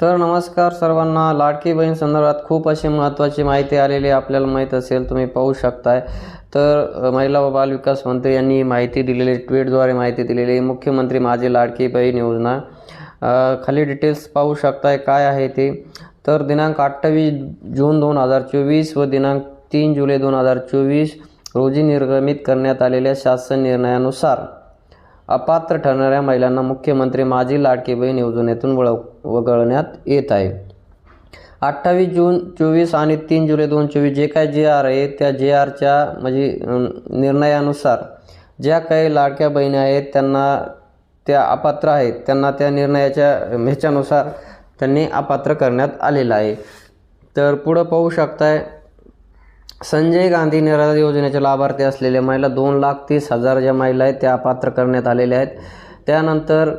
तर नमस्कार सर्वांना लाडकी बहीण संदर्भात खूप अशी महत्त्वाची माहिती आलेली आपल्याला माहीत असेल तुम्ही पाहू शकताय. तर महिला व बालविकास मंत्री यांनी माहिती दिलेली ट्विटद्वारे माहिती दिलेली मुख्यमंत्री माझी लाडकी बहीण योजना. खाली डिटेल्स पाहू शकताय काय आहे ते. तर दिनांक अठ्ठावीस जून दोन हजार चोवीस व दिनांक तीन जुलै दोन हजार चोवीस रोजी निर्गमित करण्यात आलेल्या शासन निर्णयानुसार अपात्र ठरणाऱ्या महिलांना मुख्यमंत्री माझी लाडकी बहीण योजनेतून वळ वगळण्यात येत आहे. अठ्ठावीस जून चोवीस आणि तीन जुलै दोन चोवीस जे काय जे आर आहे त्या जे आरच्या म्हणजे निर्णयानुसार ज्या काही लाडक्या बहिणी आहेत त्यांना त्या अपात्र आहेत त्यांना त्या निर्णयाच्या ह्याच्यानुसार त्यांनी अपात्र करण्यात आलेलं आहे. तर पुढं पाहू शकताय संजय गांधी निराधार योजनेचे लाभार्थी असलेल्या महिला दोन लाख तीस हजार ज्या महिला आहेत त्या पात्र करण्यात आलेल्या आहेत. त्यानंतर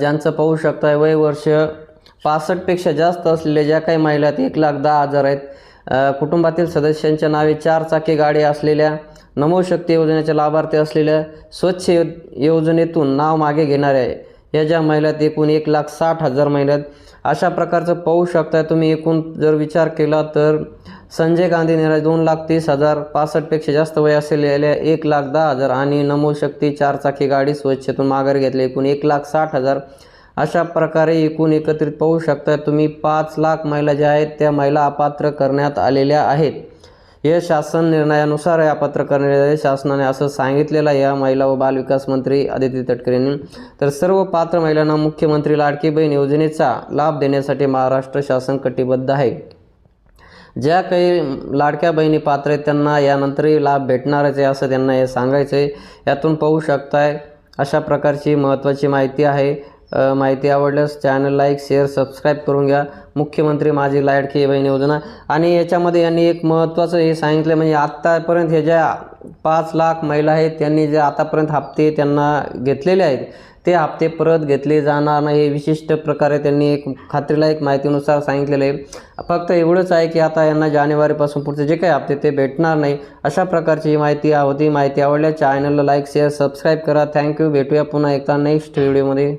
ज्यांचं पाहू शकता वय वर्ष पासष्टपेक्षा जास्त असलेल्या ज्या काही महिला आहेत एक लाख दहा हजार आहेत. कुटुंबातील सदस्यांच्या नावे चार चाकी गाडी असलेल्या नमोशक्ती योजनेच्या लाभार्थी असलेल्या स्वच्छ योजनेतून नाव मागे घेणाऱ्या या ज्या महिन्यात एकूण एक लाख साठ हजार महिन्यात अशा प्रकारचं पाहू शकताय. तुम्ही एकूण जर विचार केला तर संजय गांधी निराज दोन लाख तीस हजार पासष्टपेक्षा जास्त वय असलेल्या एक लाख दहा हजार आणि नमो शक्ती चारचाकी गाडी स्वच्छेतून माघार घेतली. एकूण एक लाख साठ हजार अशा प्रकारे एकूण एकत्रित पाहू शकता तुम्ही पाच लाख महिला ज्या आहेत त्या महिला अपात्र करण्यात आलेल्या आहेत. हे शासन निर्णयानुसार या पत्रकार निर्णय शासनाने असं सांगितलेलं आहे. या महिला व बालविकास मंत्री आदिती तटकरेंनी. तर सर्व पात्र महिलांना मुख्यमंत्री लाडकी बहीण योजनेचा लाभ देण्यासाठी महाराष्ट्र शासन कटिबद्ध आहे. ज्या काही लाडक्या बहिणी पात्र आहेत त्यांना यानंतरही लाभ भेटणारच आहे असं त्यांना हे सांगायचं आहे यातून पाहू शकताय अशा प्रकारची महत्त्वाची माहिती आहे. माहिती आवडल्यास चॅनल लाईक शेअर सबस्क्राईब करून घ्या. मुख्यमंत्री माझी लाडकी बहीण योजना. आणि याच्यामध्ये यांनी एक महत्त्वाचं हे सांगितलं म्हणजे आत्तापर्यंत हे ज्या पाच लाख महिला आहेत त्यांनी जे आतापर्यंत हप्ते त्यांना घेतलेले आहेत ते हप्ते परत घेतले जाणार नाही. हे विशिष्ट प्रकारे त्यांनी एक खात्रीला एक माहितीनुसार सांगितलेलं आहे. फक्त एवढंच आहे की आता यांना जानेवारीपासून पुढचे जे काही हप्ते ते भेटणार नाही. अशा प्रकारची ही माहिती होती माहिती आवडल्या चॅनलला लाईक शेअर सबस्क्राईब करा. थँक्यू भेटूया पुन्हा एकदा नेक्स्ट व्हिडिओमध्ये